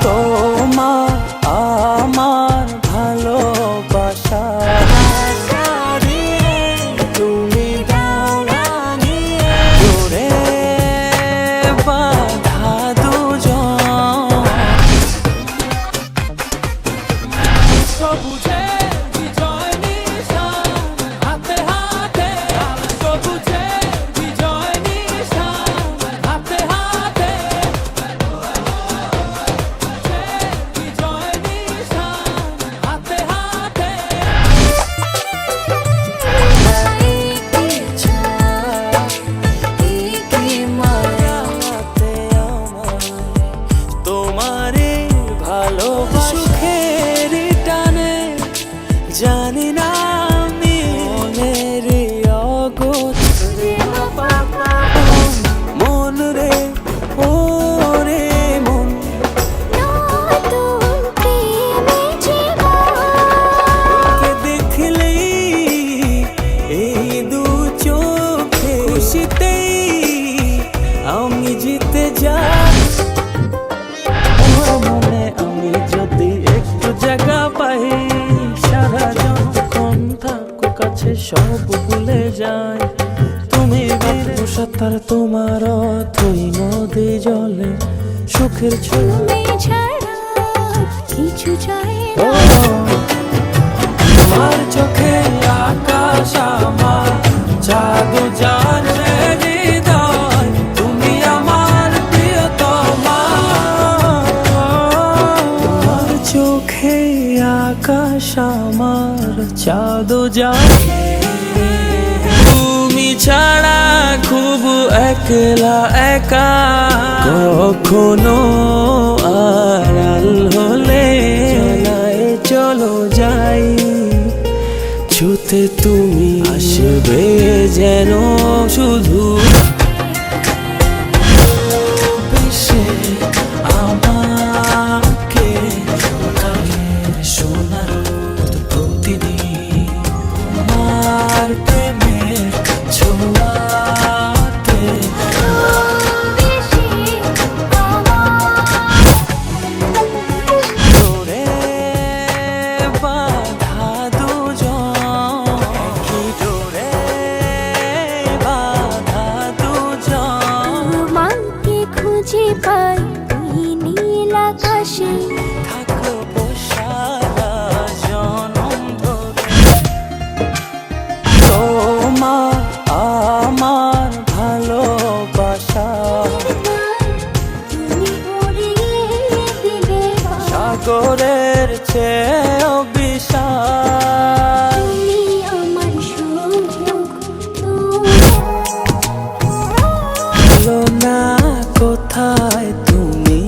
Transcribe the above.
Oh. কাছে সব ভুলে যায়। তুমি সাঁতার তোমার অথই নদী জলে সুখের ছড়া কিছু চোখে আকাশ আমার চাঁদ যায়। তুমি ছাড়া খুব একলা একা। কখনো আড়াল হলে চলো যাই। ছুতে তুমি আসবে যেন শুধু সাগরের চেয়েও বিশাল। না কোথায় তুমি?